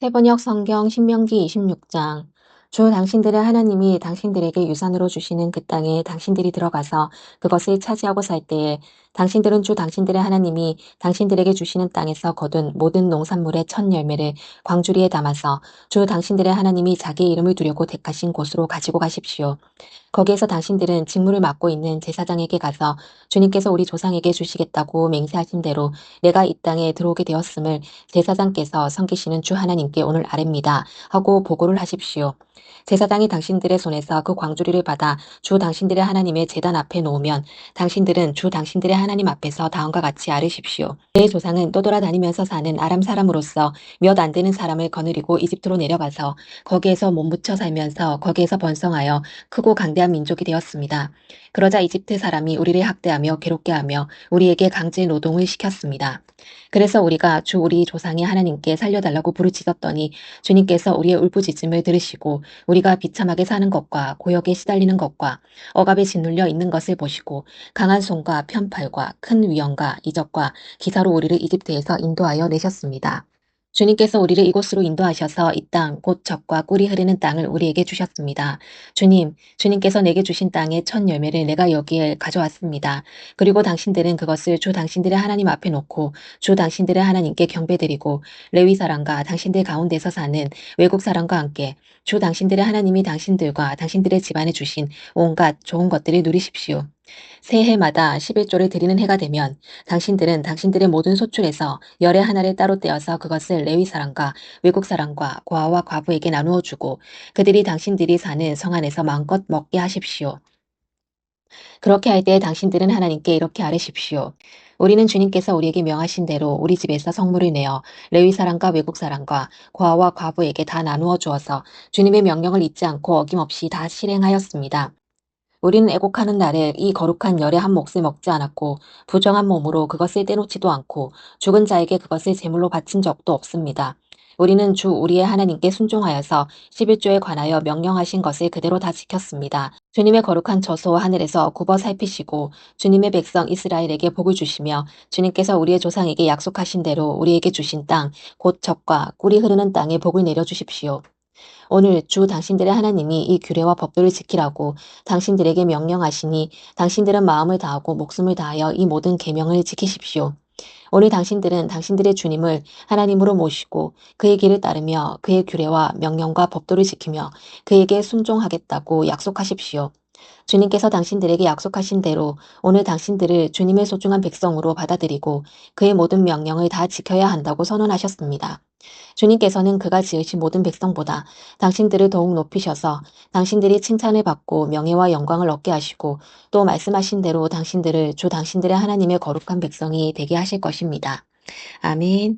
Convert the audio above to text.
세번역 성경 신명기 26장. 주 당신들의 하나님이 당신들에게 유산으로 주시는 그 땅에 당신들이 들어가서 그것을 차지하고 살 때에 당신들은 주 당신들의 하나님이 당신들에게 주시는 땅에서 거둔 모든 농산물의 첫 열매를 광주리에 담아서 주 당신들의 하나님이 자기 이름을 두려고 택하신 곳으로 가지고 가십시오. 거기에서 당신들은 직무를 맡고 있는 제사장에게 가서 주님께서 우리 조상에게 주시겠다고 맹세하신 대로 내가 이 땅에 들어오게 되었음을 제사장께서 섬기시는 주 하나님께 오늘 아뢰입니다. 하고 보고를 하십시오. 제사장이 당신들의 손에서 그 광주리를 받아 주 당신들의 하나님의 제단 앞에 놓으면 당신들은 주 당신들의 하나님 앞에서 다음과 같이 아뢰십시오. 내 조상은 떠돌아다니면서 사는 아람 사람으로서 몇 안 되는 사람을 거느리고 이집트로 내려가서 거기에서 몸붙여 살면서 거기에서 번성하여 크고 강대한 민족이 되었습니다. 그러자 이집트 사람이 우리를 학대하며 괴롭게 하며 우리에게 강제 노동을 시켰습니다. 그래서 우리가 주 우리 조상의 하나님께 살려달라고 부르짖었더니 주님께서 우리의 울부짖음을 들으시고 우리가 비참하게 사는 것과 고역에 시달리는 것과 억압에 짓눌려 있는 것을 보시고 강한 손과 편팔과 큰 위험과 이적과 기사로 우리를 이집트에서 인도하여 내셨습니다. 주님께서 우리를 이곳으로 인도하셔서 이 땅, 곧 젖과 꿀이 흐르는 땅을 우리에게 주셨습니다. 주님, 주님께서 내게 주신 땅의 첫 열매를 내가 여기에 가져왔습니다. 그리고 당신들은 그것을 주 당신들의 하나님 앞에 놓고 주 당신들의 하나님께 경배드리고 레위 사람과 당신들 가운데서 사는 외국 사람과 함께 주 당신들의 하나님이 당신들과 당신들의 집안에 주신 온갖 좋은 것들을 누리십시오. 새해마다 11조를 드리는 해가 되면 당신들은 당신들의 모든 소출에서 열의 하나를 따로 떼어서 그것을 레위 사람과 외국 사람과 고아와 과부에게 나누어 주고 그들이 당신들이 사는 성 안에서 마음껏 먹게 하십시오. 그렇게 할 때 당신들은 하나님께 이렇게 아뢰십시오. 우리는 주님께서 우리에게 명하신 대로 우리 집에서 성물을 내어 레위 사람과 외국 사람과 고아와 과부에게 다 나누어 주어서 주님의 명령을 잊지 않고 어김없이 다 실행하였습니다. 우리는 애곡하는 날에 이 거룩한 열의 한 몫을 먹지 않았고 부정한 몸으로 그것을 떼놓지도 않고 죽은 자에게 그것을 제물로 바친 적도 없습니다. 우리는 주 우리의 하나님께 순종하여서 11조에 관하여 명령하신 것을 그대로 다 지켰습니다. 주님의 거룩한 저소 하늘에서 굽어 살피시고 주님의 백성 이스라엘에게 복을 주시며 주님께서 우리의 조상에게 약속하신 대로 우리에게 주신 땅, 곧 젖과 꿀이 흐르는 땅에 복을 내려주십시오. 오늘 주 당신들의 하나님이 이 규례와 법도를 지키라고 당신들에게 명령하시니 당신들은 마음을 다하고 목숨을 다하여 이 모든 계명을 지키십시오. 오늘 당신들은 당신들의 주님을 하나님으로 모시고 그의 길을 따르며 그의 규례와 명령과 법도를 지키며 그에게 순종하겠다고 약속하십시오. 주님께서 당신들에게 약속하신 대로 오늘 당신들을 주님의 소중한 백성으로 받아들이고 그의 모든 명령을 다 지켜야 한다고 선언하셨습니다. 주님께서는 그가 지으신 모든 백성보다 당신들을 더욱 높이셔서 당신들이 칭찬을 받고 명예와 영광을 얻게 하시고 또 말씀하신 대로 당신들을 주 당신들의 하나님의 거룩한 백성이 되게 하실 것입니다. 아멘.